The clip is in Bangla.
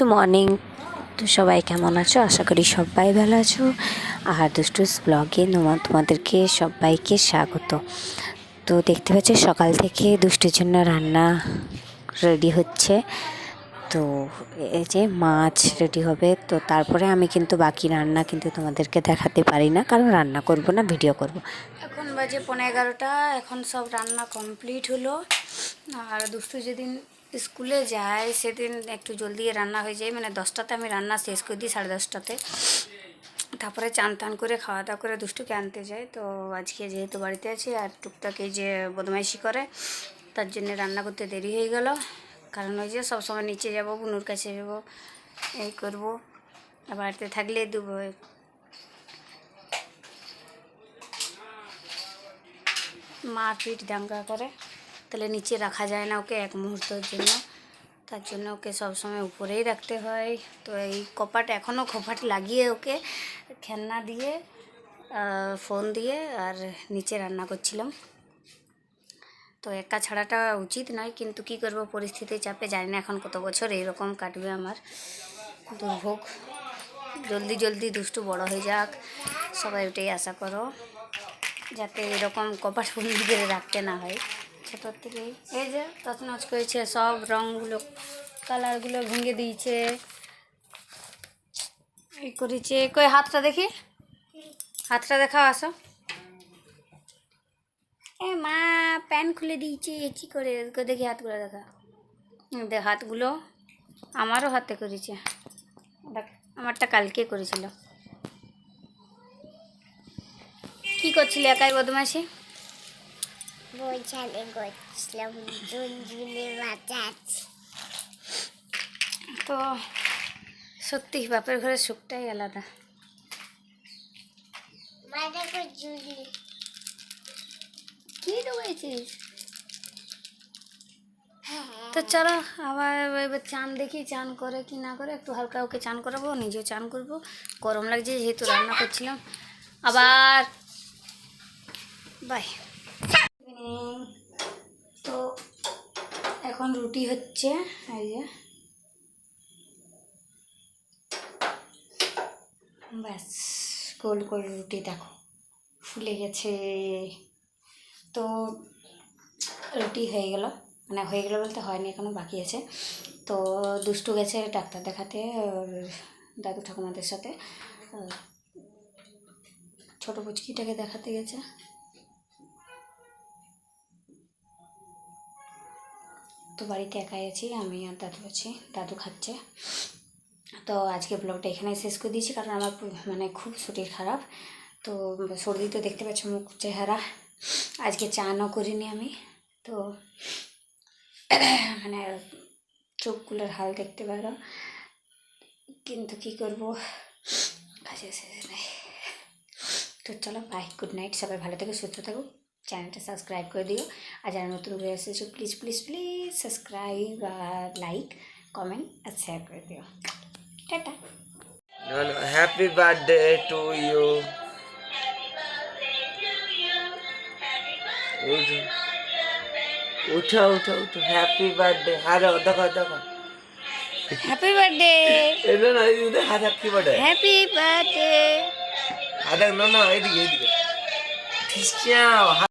Good morning. তো সবাই কেমন আছো? আশা করি সবাই ভালো আছো। আর দুষ্টুস ব্লগে তোমাদেরকে সবাইকে স্বাগত। তো দেখতে পাচ্ছি সকাল থেকে দুষ্টুর জন্য রান্না রেডি হচ্ছে। তো এই যে মাছ রেডি হবে। তো তারপরে আমি কিন্তু বাকি রান্না কিন্তু তোমাদেরকে দেখাতে পারি না। কারণ রান্না করব না, ভিডিও করব। এখন বাজে পনেরো এগারোটা। এখন সব রান্না কমপ্লিট হলো। আর দুষ্টু যেদিন স্কুলে যায় সেদিন একটু জলদি রান্না হয়ে যায় মানে দশটাতে আমি রান্না শেষ করে দিই সাড়ে দশটাতে। তারপরে চান টান করে খাওয়া দাওয়া করে দুষ্টুকে আনতে যাই, তো আজকে যেহেতু বাড়িতে আছি আর টুকটাক যে বদমাইশি করে, তার জন্য রান্না করতে দেরি হয়ে গেল। কারণ ওই যে সবসময় নিচে যাব, বুনুর কাছে যাব, এই করব, আর বাড়িতে থাকলে দুব। দেবো মারপিট দাঙ্গা করে। তাহলে নিচে রাখা যায় না ওকে এক মুহূর্তের জন্য। তার জন্য ওকে সবসময় উপরেই রাখতে হয়। তো এই কপাট এখনও কপাট লাগিয়ে ওকে খেলনা দিয়ে ফোন দিয়ে আর নিচে রান্না করছিলাম। তো একা ছাড়াটা উচিত নয়, কিন্তু কি করব? পরিস্থিতির চাপে জানি না এখন কত বছর এইরকম কাটবে আমার। দুর্ভোগ। জলদি জলদি দুষ্টু বড় হয়ে যাক। সবাই ওটাই আশা করো, যাতে এরকম কপাট বন্দি করে রাখতে না হয়। ছোটোর থেকেই এই যে, তছনছ করেছে সব রঙগুলো কালারগুলো ভেঙে দিয়েছে। এই করেছে। কই, হাতটা দেখি? হাতটা দেখাও, আসো। এ মা, প্যান খুলে দিয়েছে, কি করে? দেখি হাতগুলো দেখা। দেখ হাতগুলো আমারও হাতে করেছে। আমারটা কালকে করেছিল। কি করছিলে একাই বদমাসি বইছালে করছিলাম জুনজুনে বাতাস তো সত্যি বাপের ঘরের সুখটাই আলাদা। মানে কি ডুবেছিস হ্যাঁ। তো চলো আবার এবার চান দেখি চান করে কি না করে একটু হালকা ওকে চান করাবো নিজেও চান করব। গরম লাগছে যেহেতু রান্না করছিলাম। আবার বাই। এখন রুটি হচ্ছে, এই যে। ব্যাস, গোল গোল রুটি, দেখো, ফুলে গেছে। তো রুটি হয়ে গেল মানে হয়ে গেলো বলতে হয়নি এখনও বাকি আছে। তো দুষ্টু গেছে ডাক্তার দেখাতে দাদু ঠাকুমাদের সাথে। ছোটো পুচকিটাকে দেখাতে গেছে। তো বাড়িতে একাই আছি, আমি আর দাদু আছি, দাদু খাচ্ছে। তো আজকে ব্লগটা এখানে শেষ করে দিয়েছি, কারণ আমার মানে খুব শরীর খারাপ। তো সর্দি তো দেখতে পাচ্ছ মুখ, চেহারা। আজকে চানও করিনি আমি, তো মানে চোখগুলোর হাল দেখতে পারো। কিন্তু কি করব? কাজে শেষ নাই। তো চলো বাই গুড নাইট সবাই ভালো থেকো, সুস্থ থাকো। চ্যানেলটা সাবস্ক্রাইব করে দিও আর যারা নতুন ঘুরে এসেছ প্লিজ প্লিজ প্লিজ সাবস্ক্রাইব আর লাইক কমেন্ট আর শেয়ার করে দিও tata. Happy birthday to you. উঠো উঠো উঠো হ্যাপি বার্থডে আরে দেখো দেখো হ্যাপি বার্থডে এটা না এইদিকে হাত হ্যাপি বার্থডে হ্যাপি বার্থডে হাত না না এইদিকে এইদিকে খ্রিস্টান